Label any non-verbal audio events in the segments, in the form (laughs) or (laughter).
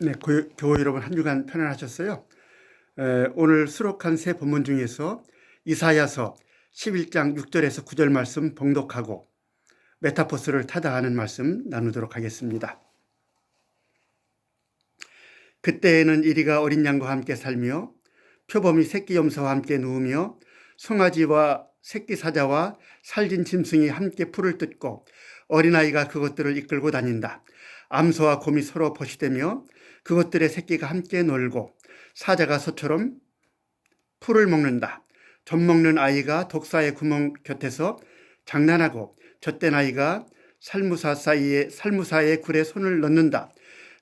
네, 고- 교우 여러분 한 주간 편안하셨어요? 에, 오늘 수록한 새 본문 중에서 이사야서 11장 6절에서 9절 말씀 봉독하고 메타포스를 타다하는 말씀 나누도록 하겠습니다. 그때에는 이리가 어린 양과 함께 살며 표범이 새끼 염소와 함께 누우며 송아지와 새끼 사자와 살진 짐승이 함께 풀을 뜯고 어린아이가 그것들을 이끌고 다닌다. 암소와 곰이 서로 버시되며 그것들의 새끼가 함께 놀고 사자가 소처럼 풀을 먹는다. 젖 먹는 아이가 독사의 구멍 곁에서 장난하고 젖된 아이가 살무사 사이에 살무사의 굴에 손을 넣는다.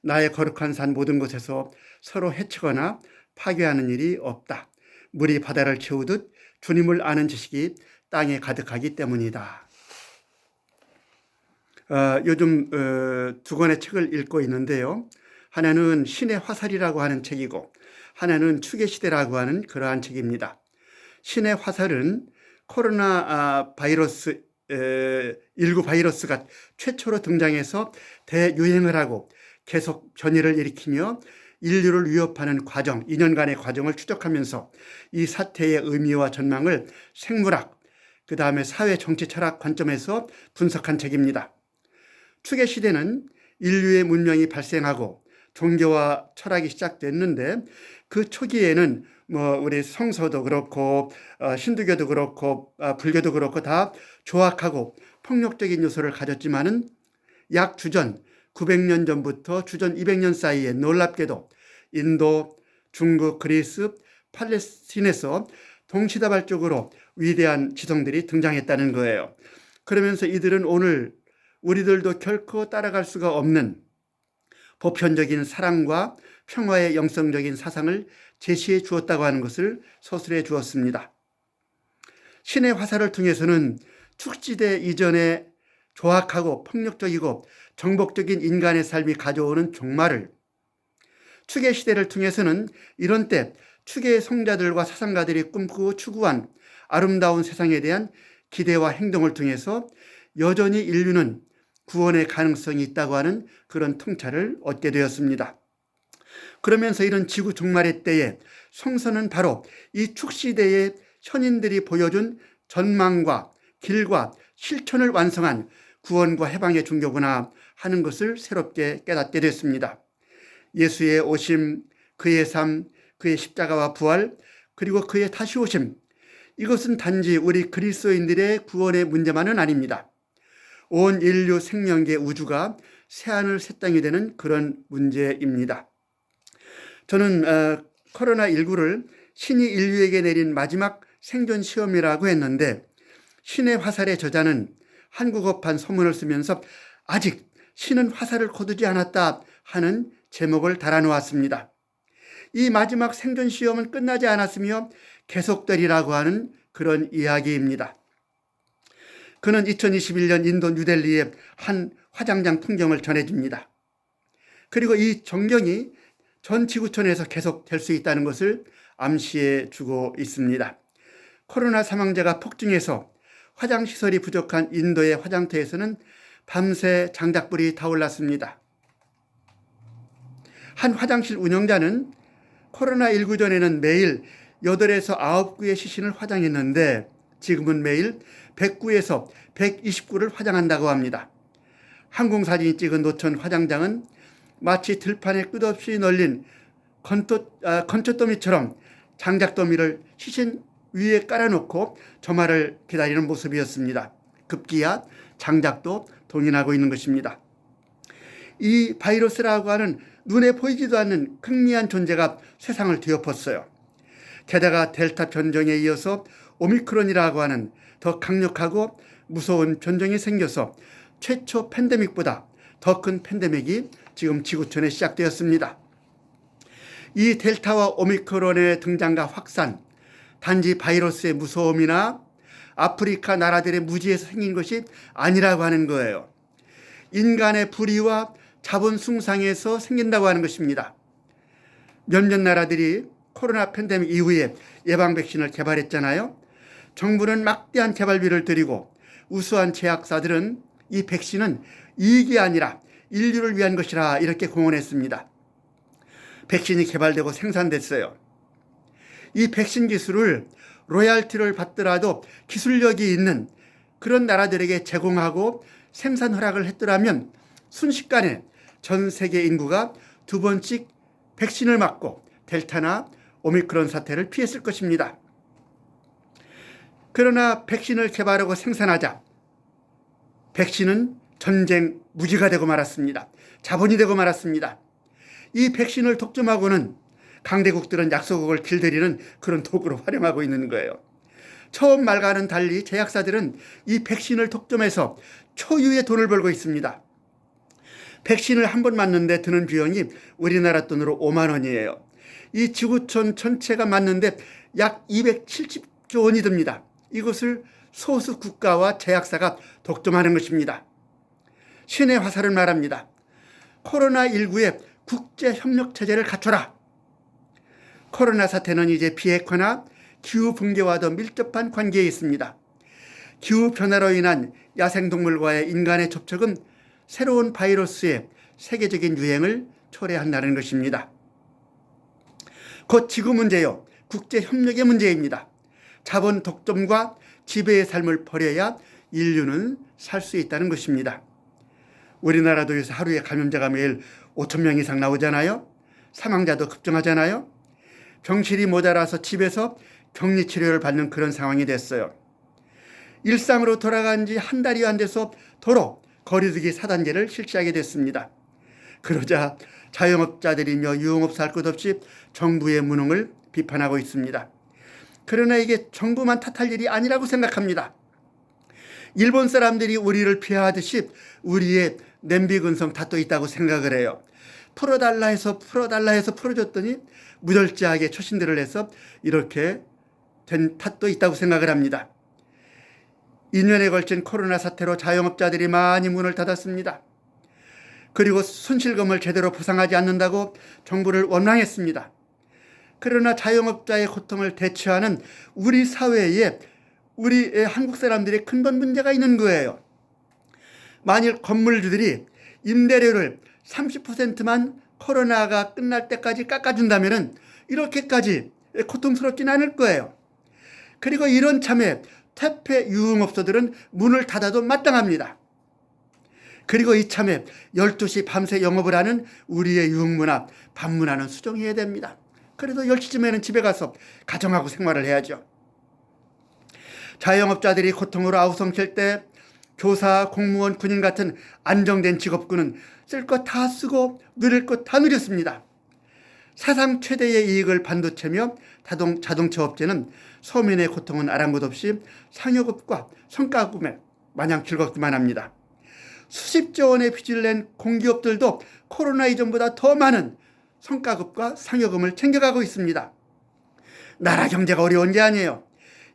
나의 거룩한 산 모든 곳에서 서로 해치거나 파괴하는 일이 없다. 물이 바다를 채우듯 주님을 아는 지식이 땅에 가득하기 때문이다. 어, 요즘 어, 두 권의 책을 읽고 있는데요. 하나는 신의 화살이라고 하는 책이고 하나는 추계 시대라고 하는 그러한 책입니다. 신의 화살은 코로나 아, 바이러스 에, 19 바이러스가 최초로 등장해서 대유행을 하고 계속 변이를 일으키며 인류를 위협하는 과정, 2년간의 과정을 추적하면서 이 사태의 의미와 전망을 생물학, 그 다음에 사회 정치 철학 관점에서 분석한 책입니다. 추계 시대는 인류의 문명이 발생하고 종교와 철학이 시작됐는데 그 초기에는 뭐 우리 성서도 그렇고 어, 신두교도 그렇고 아, 불교도 그렇고 다 조악하고 폭력적인 요소를 가졌지만은 약 주전 900년 전부터 주전 200년 사이에 놀랍게도 인도, 중국, 그리스, 팔레스틴에서 동시다발적으로 위대한 지성들이 등장했다는 거예요. 그러면서 이들은 오늘 우리들도 결코 따라갈 수가 없는 보편적인 사랑과 평화의 영성적인 사상을 제시해 주었다고 하는 것을 서술해 주었습니다. 신의 화살을 통해서는 축지대 이전에 조악하고 폭력적이고 정복적인 인간의 삶이 가져오는 종말을 추계 시대를 통해서는 이런 때 추계의 성자들과 사상가들이 꿈꾸고 추구한 아름다운 세상에 대한 기대와 행동을 통해서 여전히 인류는 구원의 가능성이 있다고 하는 그런 통찰을 얻게 되었습니다. 그러면서 이런 지구 종말의 때에 성서는 바로 이 축시대의 현인들이 보여준 전망과 길과 실천을 완성한 구원과 해방의 종교구나 하는 것을 새롭게 깨닫게 됐습니다. 예수의 오심, 그의 삶, 그의 십자가와 부활, 그리고 그의 다시 오심. 이것은 단지 우리 그리스도인들의 구원의 문제만은 아닙니다. 온 인류 생명계 우주가 새하늘 새 땅이 되는 그런 문제입니다. 저는 어, 코로나19를 신이 인류에게 내린 마지막 생존 시험이라고 했는데 신의 화살의 저자는 한국어판 서문을 쓰면서 아직 신은 화살을 거두지 않았다 하는 제목을 달아놓았습니다. 이 마지막 생존 시험은 끝나지 않았으며 계속되리라고 하는 그런 이야기입니다. 그는 2021년 인도 뉴델리의 한 화장장 풍경을 전해줍니다. 그리고 이 전경이 전 지구촌에서 계속 될 수 있다는 것을 암시해 주고 있습니다. 코로나 사망자가 폭증해서 화장시설이 부족한 인도의 화장터에서는 밤새 장작불이 타올랐습니다. 한 화장실 운영자는 코로나19 전에는 매일 8에서 9구의 시신을 화장했는데 지금은 매일 109에서 129를 화장한다고 합니다. 항공사진이 찍은 노천 화장장은 마치 들판에 끝없이 널린 건토, 아, 건초더미처럼 장작더미를 시신 위에 깔아놓고 점화를 기다리는 모습이었습니다. 급기야 장작도 동인하고 있는 것입니다. 이 바이러스라고 하는 눈에 보이지도 않는 극미한 존재가 세상을 뒤엎었어요. 게다가 델타 변종에 이어서 오미크론이라고 하는 더 강력하고 무서운 변종이 생겨서 최초 팬데믹보다 더 큰 팬데믹이 지금 지구촌에 시작되었습니다. 이 델타와 오미크론의 등장과 확산, 단지 바이러스의 무서움이나 아프리카 나라들의 무지에서 생긴 것이 아니라고 하는 거예요. 인간의 불의와 자본 숭상에서 생긴다고 하는 것입니다. 몇몇 나라들이 코로나 팬데믹 이후에 예방 백신을 개발했잖아요. 정부는 막대한 개발비를 들이고 우수한 제약사들은 이 백신은 이익이 아니라 인류를 위한 것이라 이렇게 공언했습니다. 백신이 개발되고 생산됐어요. 이 백신 기술을 로얄티를 받더라도 기술력이 있는 그런 나라들에게 제공하고 생산 허락을 했더라면 순식간에 전 세계 인구가 두 번씩 백신을 맞고 델타나 오미크론 사태를 피했을 것입니다. 그러나 백신을 개발하고 생산하자 백신은 전쟁 무기가 되고 말았습니다. 자본이 되고 말았습니다. 이 백신을 독점하고는 강대국들은 약소국을 길들이는 그런 도구로 (laughs) 활용하고 있는 거예요. 처음 말과는 달리 제약사들은 이 백신을 독점해서 초유의 돈을 벌고 있습니다. 백신을 한 번 맞는데 드는 비용이 우리나라 돈으로 5만 원이에요. 이 지구촌 전체가 맞는데 약 270조 원이 듭니다. 이것을 소수 국가와 제약사가 독점하는 것입니다. 신의 화살을 말합니다. 코로나19에 국제 협력 체제를 갖춰라. 코로나 사태는 이제 비핵화나 기후 붕괴와 더 밀접한 관계에 있습니다. 기후 변화로 인한 야생 동물과의 인간의 접촉은 새로운 바이러스의 세계적인 유행을 초래한다는 것입니다. 곧 지구 문제요. 국제 협력의 문제입니다. 자본 독점과 지배의 삶을 버려야 인류는 살 수 있다는 것입니다. 우리나라도 요새 하루에 감염자가 매일 5천 명 이상 나오잖아요. 사망자도 급증하잖아요. 병실이 모자라서 집에서 격리 치료를 받는 그런 상황이 됐어요. 일상으로 돌아간 지 한 달이 안 돼서 도로 거리두기 4단계를 실시하게 됐습니다. 그러자 자영업자들이며 유흥업사 할 것 없이 정부의 무능을 비판하고 있습니다. 그러나 이게 정부만 탓할 일이 아니라고 생각합니다. 일본 사람들이 우리를 피하듯이 우리의 냄비 근성 탓도 있다고 생각을 해요. 풀어달라 해서 풀어달라 해서 풀어줬더니 무절제하게 초신들을 해서 이렇게 된 탓도 있다고 생각을 합니다. 2년에 걸친 코로나 사태로 자영업자들이 많이 문을 닫았습니다. 그리고 손실금을 제대로 보상하지 않는다고 정부를 원망했습니다. 그러나 자영업자의 고통을 대처하는 우리 사회에 우리 한국 사람들의 근본 문제가 있는 거예요. 만일 건물주들이 임대료를 30%만 코로나가 끝날 때까지 깎아준다면 이렇게까지 고통스럽진 않을 거예요. 그리고 이런 참에 퇴폐 유흥업소들은 문을 닫아도 마땅합니다. 그리고 이참에 12시 밤새 영업을 하는 우리의 유흥문화, 밤문화는 수정해야 됩니다. 그래도 10시쯤에는 집에 가서 가정하고 생활을 해야죠. 자영업자들이 고통으로 아우성칠 때 교사, 공무원, 군인 같은 안정된 직업군은 쓸 것 다 쓰고 누릴 것 다 누렸습니다. 사상 최대의 이익을 반도체며 자동, 자동차 업체는 서민의 고통은 아랑곳 없이 상여급과 성과급에 마냥 즐겁기만 합니다. 수십조 원의 빚을 낸 공기업들도 코로나 이전보다 더 많은 성과급과 상여금을 챙겨가고 있습니다. 나라 경제가 어려운 게 아니에요.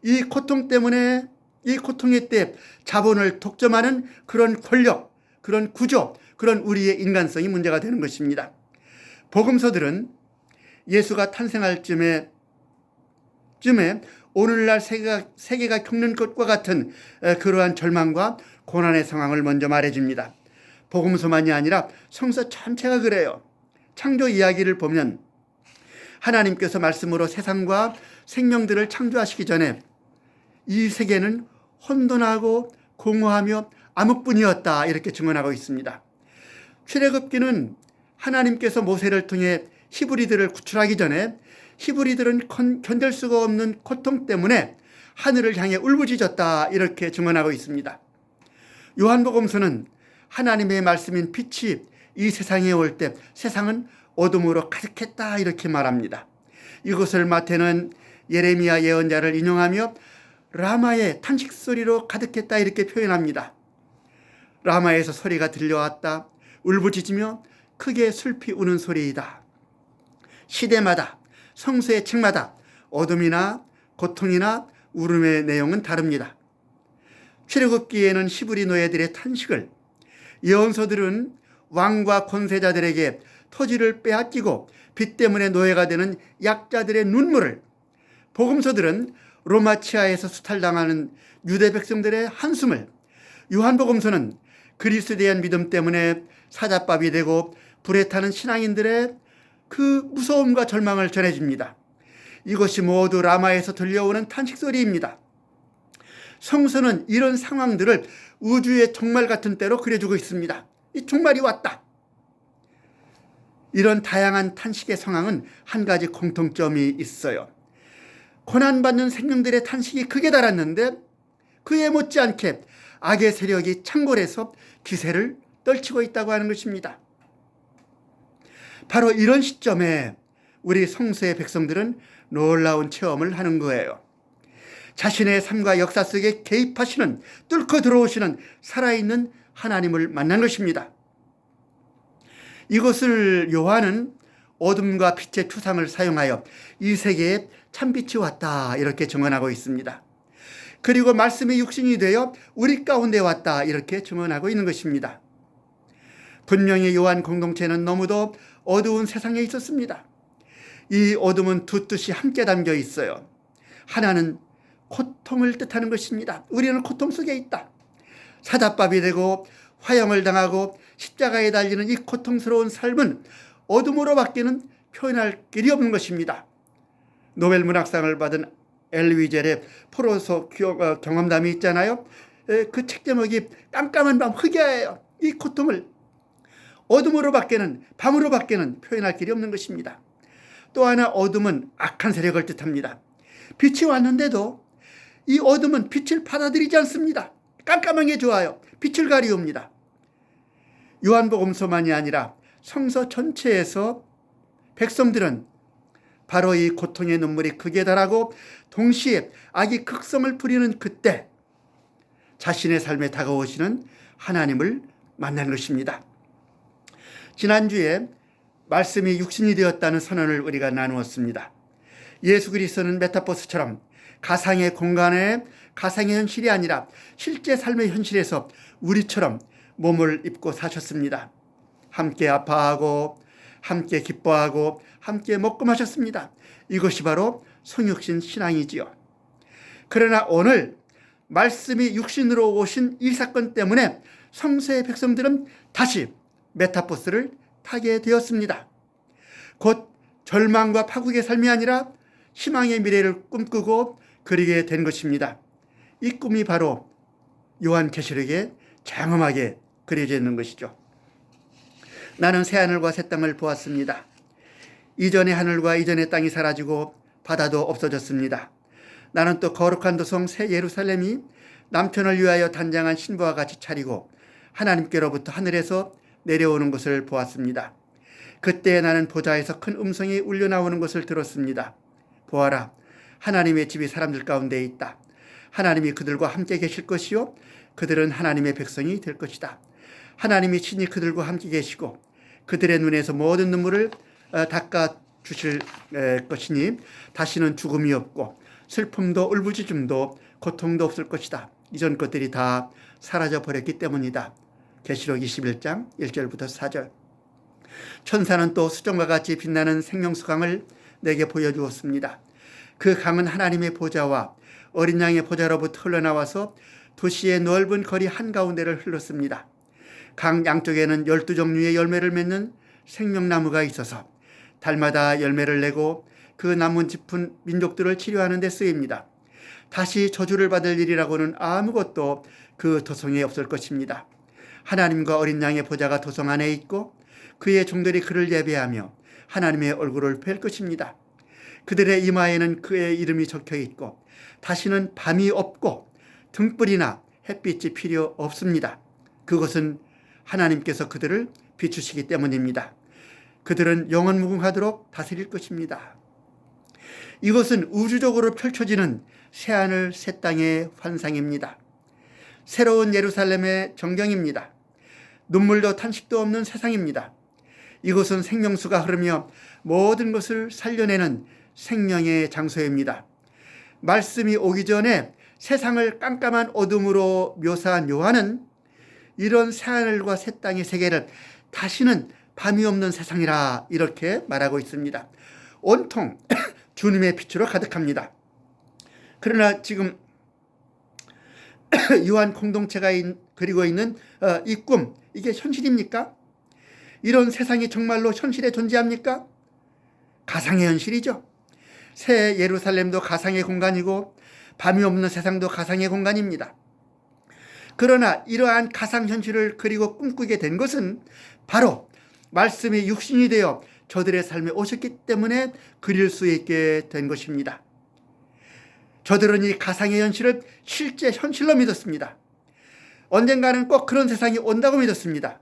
이 고통 때문에 이 고통의 때 자본을 독점하는 그런 권력, 그런 구조, 그런 우리의 인간성이 문제가 되는 것입니다. 복음서들은 예수가 탄생할 쯤에 쯤에 오늘날 세계가, 세계가 겪는 것과 같은 그러한 절망과 고난의 상황을 먼저 말해줍니다. 복음서만이 아니라 성서 전체가 그래요. 창조 이야기를 보면 하나님께서 말씀으로 세상과 생명들을 창조하시기 전에 이 세계는 혼돈하고 공허하며 암흑뿐이었다 이렇게 증언하고 있습니다. 출애굽기는 하나님께서 모세를 통해 히브리들을 구출하기 전에 히브리들은 견딜 수가 없는 고통 때문에 하늘을 향해 울부짖었다 이렇게 증언하고 있습니다. 요한복음서는 하나님의 말씀인 빛이 이 세상에 올 때 세상은 어둠으로 가득했다 이렇게 말합니다. 이것을 마태는 예레미야 예언자를 인용하며 라마의 탄식 소리로 가득했다 이렇게 표현합니다. 라마에서 소리가 들려왔다. 울부짖으며 크게 슬피 우는 소리이다. 시대마다 성수의 책마다 어둠이나 고통이나 울음의 내용은 다릅니다. 출애굽기에는 히브리 노예들의 탄식을 예언서들은 왕과 권세자들에게 토지를 빼앗기고 빚 때문에 노예가 되는 약자들의 눈물을 복음서들은 로마치아에서 수탈당하는 유대 백성들의 한숨을 요한복음서는 그리스도에 대한 믿음 때문에 사자밥이 되고 불에 타는 신앙인들의 그 무서움과 절망을 전해줍니다. 이것이 모두 라마에서 들려오는 탄식 소리입니다. 성서는 이런 상황들을 우주의 종말 같은 때로 그려주고 있습니다. 이 종말이 왔다. 이런 다양한 탄식의 상황은 한 가지 공통점이 있어요. 고난받는 생명들의 탄식이 극에 달았는데 그에 못지않게 악의 세력이 창궐해서 기세를 떨치고 있다고 하는 것입니다. 바로 이런 시점에 우리 성서의 백성들은 놀라운 체험을 하는 거예요. 자신의 삶과 역사 속에 개입하시는 뚫고 들어오시는 살아있는 하나님을 만난 것입니다. 이것을 요한은 어둠과 빛의 추상을 사용하여 이 세계에 참빛이 왔다 이렇게 증언하고 있습니다. 그리고 말씀이 육신이 되어 우리 가운데 왔다 이렇게 증언하고 있는 것입니다. 분명히 요한 공동체는 너무도 어두운 세상에 있었습니다. 이 어둠은 두 뜻이 함께 담겨 있어요. 하나는 고통을 뜻하는 것입니다. 우리는 고통 속에 있다. 사자밥이 되고 화형을 당하고 십자가에 달리는 이 고통스러운 삶은 어둠으로 바뀌는 표현할 길이 없는 것입니다. 노벨 문학상을 받은 엘위젤의 포로소 어, 경험담이 있잖아요. 그 책 제목이 깜깜한 밤 흑야예요. 이 고통을 어둠으로 바뀌는 밤으로 바뀌는 표현할 길이 없는 것입니다. 또 하나 어둠은 악한 세력을 뜻합니다. 빛이 왔는데도 이 어둠은 빛을 받아들이지 않습니다. 깜깜한 게 좋아요. 빛을 가리웁니다. 요한복음서만이 아니라 성서 전체에서 백성들은 바로 이 고통의 눈물이 극에 달하고 동시에 악이 극성을 부리는 그때 자신의 삶에 다가오시는 하나님을 만난 것입니다. 지난주에 말씀이 육신이 되었다는 선언을 우리가 나누었습니다. 예수 그리스도는 메타버스처럼 가상의 공간에 가상의 현실이 아니라 실제 삶의 현실에서 우리처럼 몸을 입고 사셨습니다. 함께 아파하고 함께 기뻐하고 함께 먹고 마셨습니다. 이것이 바로 성육신 신앙이지요. 그러나 오늘 말씀이 육신으로 오신 이 사건 때문에 성서의 백성들은 다시 메타버스를 타게 되었습니다. 곧 절망과 파국의 삶이 아니라 희망의 미래를 꿈꾸고 그리게 된 것입니다. 이 꿈이 바로 요한계시록에 장엄하게 그려져 있는 것이죠. 나는 새 하늘과 새 땅을 보았습니다. 이전의 하늘과 이전의 땅이 사라지고 바다도 없어졌습니다. 나는 또 거룩한 도성 새 예루살렘이 남편을 위하여 단장한 신부와 같이 차리고 하나님께로부터 하늘에서 내려오는 것을 보았습니다. 그때 나는 보좌에서 큰 음성이 울려 나오는 것을 들었습니다. 보아라, 하나님의 집이 사람들 가운데 있다. 하나님이 그들과 함께 계실 것이요. 그들은 하나님의 백성이 될 것이다. 하나님이 친히 그들과 함께 계시고 그들의 눈에서 모든 눈물을 어, 닦아 주실 것이니 다시는 죽음이 없고 슬픔도 울부짖음도 고통도 없을 것이다. 이전 것들이 다 사라져 버렸기 때문이다. 계시록 21장 1절부터 4절. 천사는 또 수정과 같이 빛나는 생명수 강을 내게 보여주었습니다. 그 강은 하나님의 보좌와 어린 양의 보좌로부터 흘러나와서 도시의 넓은 거리 한가운데를 흘렀습니다. 강 양쪽에는 열두 종류의 열매를 맺는 생명나무가 있어서 달마다 열매를 내고 그 남은 짚은 민족들을 치료하는 데 쓰입니다. 다시 저주를 받을 일이라고는 아무것도 그 도성에 없을 것입니다. 하나님과 어린 양의 보좌가 도성 안에 있고 그의 종들이 그를 예배하며 하나님의 얼굴을 뵐 것입니다. 그들의 이마에는 그의 이름이 적혀 있고 다시는 밤이 없고 등불이나 햇빛이 필요 없습니다. 그것은 하나님께서 그들을 비추시기 때문입니다. 그들은 영원 무궁하도록 다스릴 것입니다. 이것은 우주적으로 펼쳐지는 새하늘 새 땅의 환상입니다. 새로운 예루살렘의 정경입니다. 눈물도 탄식도 없는 세상입니다. 이곳은 생명수가 흐르며 모든 것을 살려내는 생명의 장소입니다. 말씀이 오기 전에 세상을 깜깜한 어둠으로 묘사한 요한은 이런 새하늘과 새 땅의 세계를 다시는 밤이 없는 세상이라 이렇게 말하고 있습니다. 온통 (clears throat) 주님의 빛으로 가득합니다. 그러나 지금 (clears throat) 요한 공동체가 그리고 있는 어, 이꿈 이게 현실입니까? 이런 세상이 정말로 현실에 존재합니까? 가상의 현실이죠. 새 예루살렘도 가상의 공간이고 밤이 없는 세상도 가상의 공간입니다. 그러나 이러한 가상 현실을 그리고 꿈꾸게 된 것은 바로 말씀이 육신이 되어 저들의 삶에 오셨기 때문에 그릴 수 있게 된 것입니다. 저들은 이 가상의 현실을 실제 현실로 믿었습니다. 언젠가는 꼭 그런 세상이 온다고 믿었습니다.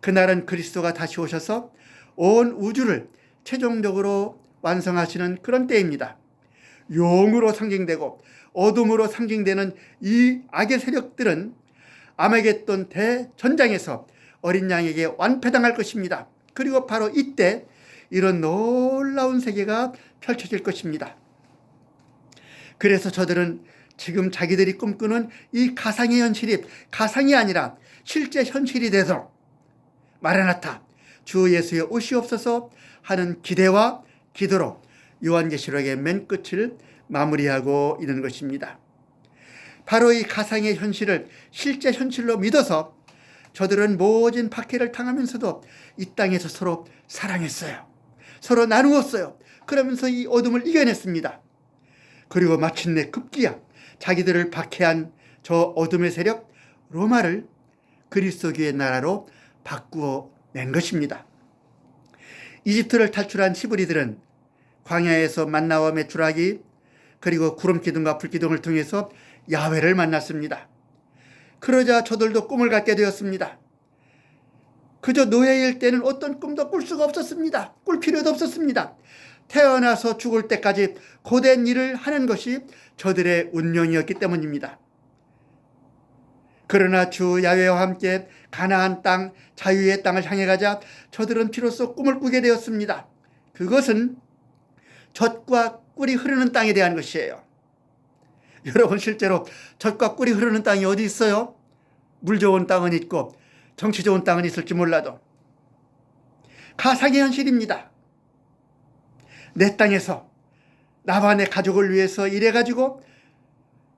그날은 그리스도가 다시 오셔서 온 우주를 최종적으로 완성하시는 그런 때입니다. 용으로 상징되고 어둠으로 상징되는 이 악의 세력들은 아마겟돈 대전장에서 어린 양에게 완패당할 것입니다. 그리고 바로 이때 이런 놀라운 세계가 펼쳐질 것입니다. 그래서 저들은 지금 자기들이 꿈꾸는 이 가상의 현실이 가상이 아니라 실제 현실이 돼서 마라나타 주 예수의 옷이 없어서 하는 기대와 기도로 요한계시록의 맨 끝을 마무리하고 있는 것입니다. 바로 이 가상의 현실을 실제 현실로 믿어서 저들은 모진 박해를 당하면서도 이 땅에서 서로 사랑했어요. 서로 나누었어요. 그러면서 이 어둠을 이겨냈습니다. 그리고 마침내 급기야 자기들을 박해한 저 어둠의 세력 로마를 그리스도교의 나라로 바꾸어 낸 것입니다. 이집트를 탈출한 히브리들은 광야에서 만나와 메추라기 그리고 구름 기둥과 불 기둥을 통해서 야훼를 만났습니다. 그러자 저들도 꿈을 갖게 되었습니다. 그저 노예일 때는 어떤 꿈도 꿀 수가 없었습니다. 꿀 필요도 없었습니다. 태어나서 죽을 때까지 고된 일을 하는 것이 저들의 운명이었기 때문입니다. 그러나 주 야훼와 함께 가나안 땅, 자유의 땅을 향해 가자 저들은 비로소 꿈을 꾸게 되었습니다. 그것은 젖과 꿀이 흐르는 땅에 대한 것이에요. 여러분 실제로 젖과 꿀이 흐르는 땅이 어디 있어요? 물 좋은 땅은 있고 정치 좋은 땅은 있을지 몰라도 가상의 현실입니다. 내 땅에서 나와 내 가족을 위해서 일해가지고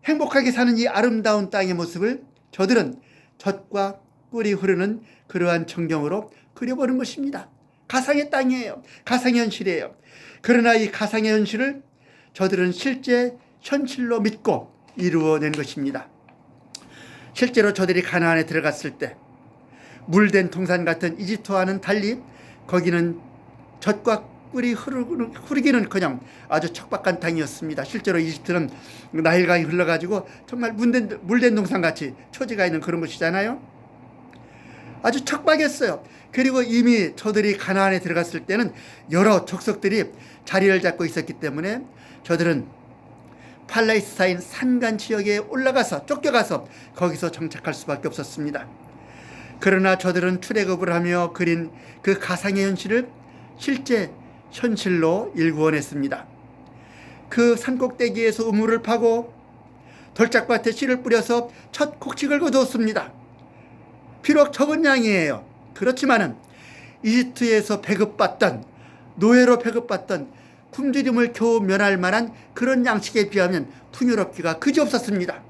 행복하게 사는 이 아름다운 땅의 모습을 저들은 젖과 꿀이 흐르는 그러한 청경으로 그려보는 것입니다. 가상의 땅이에요. 가상의 현실이에요. 그러나 이 가상의 현실을 저들은 실제 현실로 믿고 이루어낸 것입니다. 실제로 저들이 가나안에 들어갔을 때 물된 동산 같은 이집트와는 달리 거기는 젖과 꿀이 흐르기는 그냥 아주 척박한 땅이었습니다. 실제로 이집트는 나일강이 흘러가지고 정말 물된, 물된 동산 같이 초지가 있는 그런 곳이잖아요. 아주 척박했어요. 그리고 이미 저들이 가나안에 들어갔을 때는 여러 족속들이 자리를 잡고 있었기 때문에 저들은 팔레스타인 산간 지역에 올라가서 쫓겨가서 거기서 정착할 수밖에 없었습니다. 그러나 저들은 출애굽을 하며 그린 그 가상의 현실을 실제 현실로 일구어냈습니다. 그 산꼭대기에서 우물을 파고 돌짝밭에 씨를 뿌려서 첫 곡식을 거두었습니다. 비록 적은 양이에요. 그렇지만은 이집트에서 배급받던 노예로 배급받던 굶주림을 겨우 면할 만한 그런 양식에 비하면 풍요롭기가 그지없었습니다.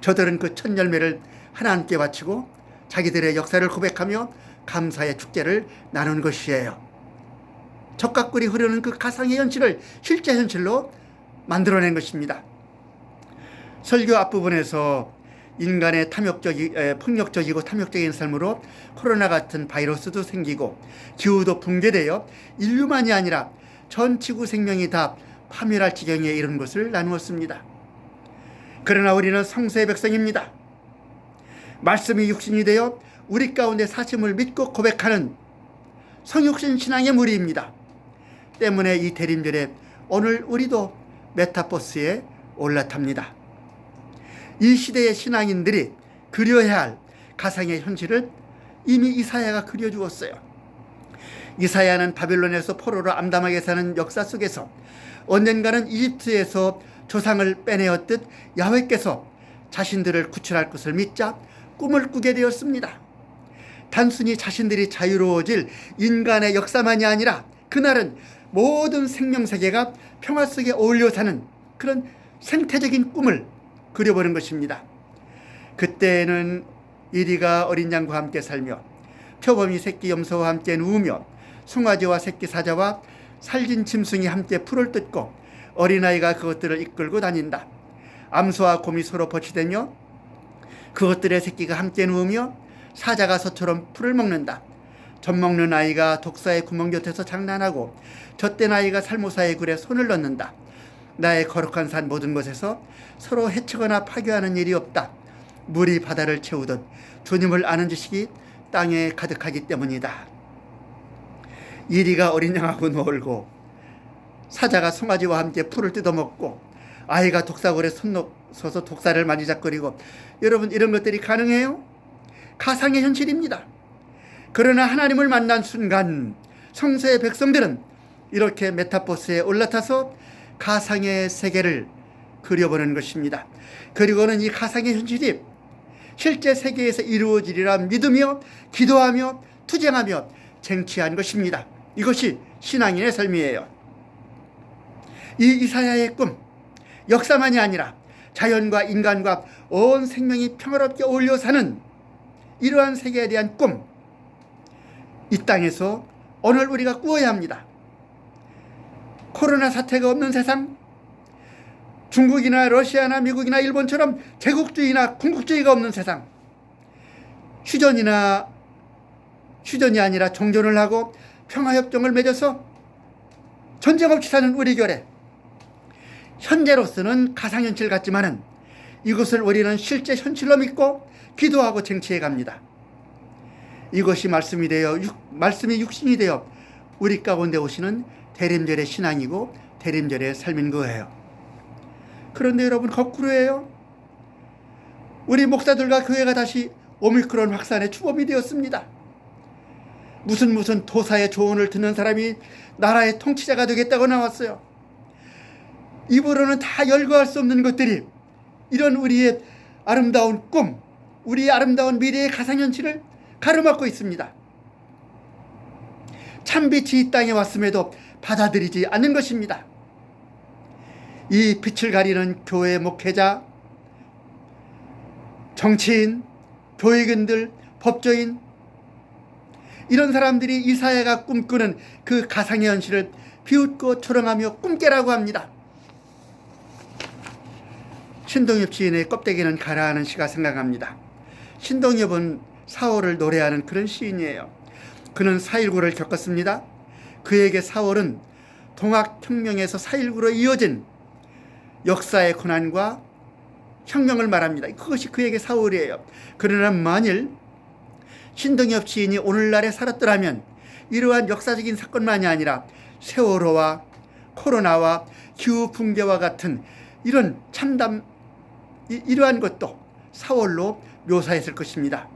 저들은 그 첫 열매를 하나님께 바치고 자기들의 역사를 고백하며 감사의 축제를 나눈 것이에요. 적과 꿀이 흐르는 그 가상의 현실을 실제 현실로 만들어낸 것입니다. 설교 앞부분에서 인간의 탐욕적이, 폭력적이고 탐욕적인 삶으로 코로나 같은 바이러스도 생기고 기후도 붕괴되어 인류만이 아니라 전 지구 생명이 다 파멸할 지경에 이른 것을 나누었습니다. 그러나 우리는 성서의 백성입니다. 말씀이 육신이 되어 우리 가운데 사심을 믿고 고백하는 성육신 신앙의 무리입니다. 때문에 이 대림절에 오늘 우리도 메타버스에 올라탑니다. 이 시대의 신앙인들이 그려야 할 가상의 현실을 이미 이사야가 그려주었어요. 이사야는 바빌론에서 포로로 암담하게 사는 역사 속에서 언젠가는 이집트에서 조상을 빼내었듯 야훼께서 자신들을 구출할 것을 믿자 꿈을 꾸게 되었습니다. 단순히 자신들이 자유로워질 인간의 역사만이 아니라 그날은 모든 생명 세계가 평화 속에 어울려 사는 그런 생태적인 꿈을 그려보는 것입니다. 그때는 이리가 어린 양과 함께 살며 표범이 새끼 염소와 함께 누우며 송아지와 새끼 사자와 살진 짐승이 함께 풀을 뜯고 어린아이가 그것들을 이끌고 다닌다. 암소와 곰이 서로 버치되며 그것들의 새끼가 함께 누우며 사자가 서처럼 풀을 먹는다. 젖 먹는 아이가 독사의 구멍 곁에서 장난하고 젖된 아이가 살모사의 굴에 손을 넣는다. 나의 거룩한 산 모든 곳에서 서로 해치거나 파괴하는 일이 없다. 물이 바다를 채우듯 주님을 아는 지식이 땅에 가득하기 때문이다. 이리가 어린 양하고 놀고 사자가 송아지와 함께 풀을 뜯어먹고 아이가 독사굴에 손 넣어서 독사를 만지작거리고 여러분 이런 것들이 가능해요? 가상의 현실입니다. 그러나 하나님을 만난 순간 성서의 백성들은 이렇게 메타포스에 올라타서 가상의 세계를 그려보는 것입니다. 그리고는 이 가상의 현실이 실제 세계에서 이루어지리라 믿으며 기도하며 투쟁하며 쟁취한 것입니다. 이것이 신앙인의 삶이에요. 이 이사야의 꿈, 역사만이 아니라 자연과 인간과 온 생명이 평화롭게 어울려 사는 이러한 세계에 대한 꿈, 이 땅에서 오늘 우리가 꾸어야 합니다. 코로나 사태가 없는 세상, 중국이나 러시아나 미국이나 일본처럼 제국주의나 군국주의가 없는 세상, 휴전이나 휴전이 아니라 종전을 하고 평화협정을 맺어서 전쟁 없이 사는 우리 교회. 현재로서는 가상현실 같지만은 이것을 우리는 실제 현실로 믿고 기도하고 쟁취해 갑니다. 이것이 말씀이 되어 말씀이 육신이 되어 우리 가운데 오시는 대림절의 신앙이고 대림절의 삶인 거예요. 그런데 여러분 거꾸로예요. 우리 목사들과 교회가 다시 오미크론 확산의 추범이 되었습니다. 무슨 무슨 도사의 조언을 듣는 사람이 나라의 통치자가 되겠다고 나왔어요. 입으로는 다 열거할 수 없는 것들이 이런 우리의 아름다운 꿈, 우리의 아름다운 미래의 가상현실을 가로막고 있습니다. 참빛이 이 땅에 왔음에도 받아들이지 않는 것입니다. 이 빛을 가리는 교회 목회자, 정치인, 교육인들, 법조인, 이런 사람들이 이 사회가 꿈꾸는 그 가상의 현실을 비웃고 초롱하며 꿈깨라고 합니다. 신동엽 시인의 껍데기는 가라하는 시가 생각합니다. 신동엽은 사월을 노래하는 그런 시인이에요. 그는 4.19를 겪었습니다. 그에게 4월은 동학혁명에서 4.19로 이어진 역사의 고난과 혁명을 말합니다. 그것이 그에게 4월이에요. 그러나 만일 신동엽 시인이 오늘날에 살았더라면 이러한 역사적인 사건만이 아니라 세월호와 코로나와 기후 붕괴와 같은 이런 참담 이러한 것도 4월로 묘사했을 것입니다.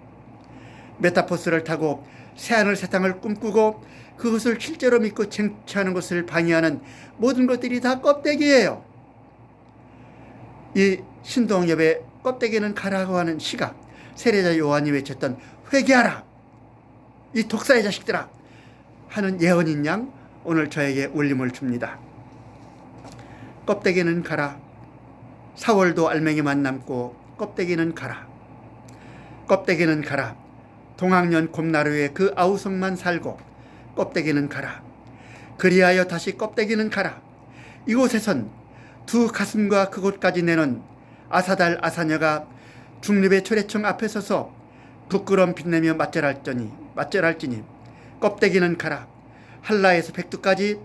메타포스를 타고 새하늘 세상을 꿈꾸고 그것을 실제로 믿고 쟁취하는 것을 방해하는 모든 것들이 다 껍데기예요. 이 신동엽의 껍데기는 가라고 하는 시가 세례자 요한이 외쳤던 회개하라 이 독사의 자식들아 하는 예언인 양 오늘 저에게 울림을 줍니다. 껍데기는 가라 4월도 알맹이만 남고 껍데기는 가라 껍데기는 가라 동학년 곰나루에 그 아우성만 살고 껍데기는 가라. 그리하여 다시 껍데기는 가라. 이곳에선 두 가슴과 그곳까지 내는 아사달 아사녀가 중립의 초래청 앞에 서서 부끄럼 빛내며 맞절할더니 맞절할지니 껍데기는 가라. 한라에서 백두까지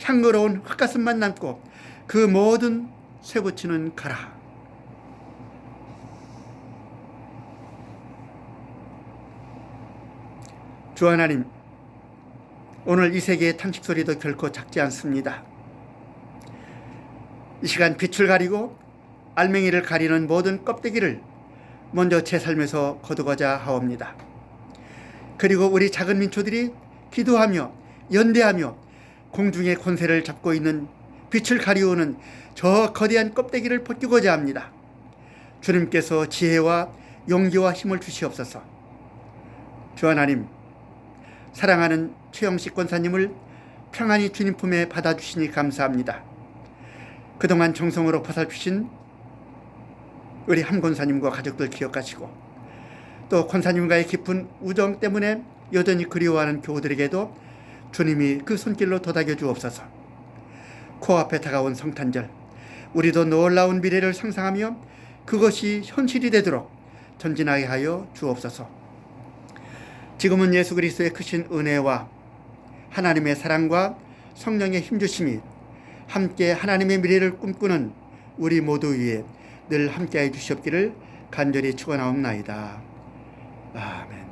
향그러운 흙가슴만 남고 그 모든 쇠붙이는 가라 주 하나님 오늘 이 세계의 탄식 소리도 결코 작지 않습니다. 이 시간 빛을 가리고 알맹이를 가리는 모든 껍데기를 먼저 제 삶에서 거두고자 하옵니다. 그리고 우리 작은 민초들이 기도하며 연대하며 공중의 권세를 잡고 있는 빛을 가리우는 저 거대한 껍데기를 벗기고자 합니다. 주님께서 지혜와 용기와 힘을 주시옵소서. 주 하나님, 사랑하는 최영식 권사님을 평안히 주님 품에 받아주시니 감사합니다. 그동안 정성으로 보살피신 우리 함 권사님과 가족들 기억하시고 또 권사님과의 깊은 우정 때문에 여전히 그리워하는 교우들에게도 주님이 그 손길로 도닥여 주옵소서. 코앞에 다가온 성탄절, 우리도 놀라운 미래를 상상하며 그것이 현실이 되도록 전진하게 하여 주옵소서. 지금은 예수 그리스도의 크신 은혜와 하나님의 사랑과 성령의 힘주심이 함께 하나님의 미래를 꿈꾸는 우리 모두 위에 늘 함께해 주시옵기를 간절히 축원하옵나이다. 아멘.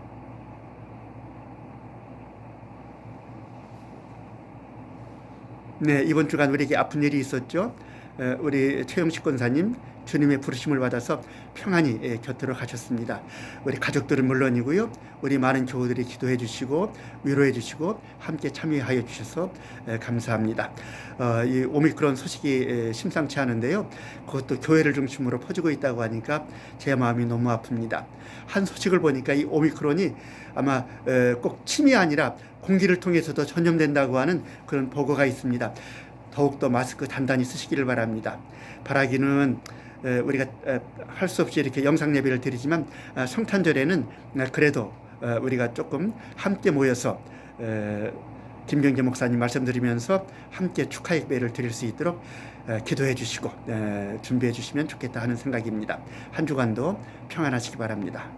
네, 이번 주간 우리에게 아픈 일이 있었죠. 에, 우리 최영식 권사님 주님의 부르심을 받아서 평안히 예, 곁으로 가셨습니다. 우리 가족들은 물론이고요. 우리 많은 교우들이 기도해 주시고 위로해 주시고 함께 참여하여 주셔서 에, 감사합니다. 어, 이 오미크론 소식이 에, 심상치 않은데요. 그것도 교회를 중심으로 퍼지고 있다고 하니까 제 마음이 너무 아픕니다. 한 소식을 보니까 이 오미크론이 아마 에, 꼭 침이 아니라 공기를 통해서도 전염된다고 하는 그런 보고가 있습니다. 더욱더 마스크 단단히 쓰시기를 바랍니다. 바라기는 에, 우리가 할 수 없이 이렇게 영상 예배를 드리지만 아, 성탄절에는 아, 그래도 어, 우리가 조금 함께 모여서 에, 김경재 목사님 말씀드리면서 함께 축하 예배를 드릴 수 있도록 에, 기도해 주시고 에, 준비해 주시면 좋겠다 하는 생각입니다. 한 주간도 평안하시기 바랍니다.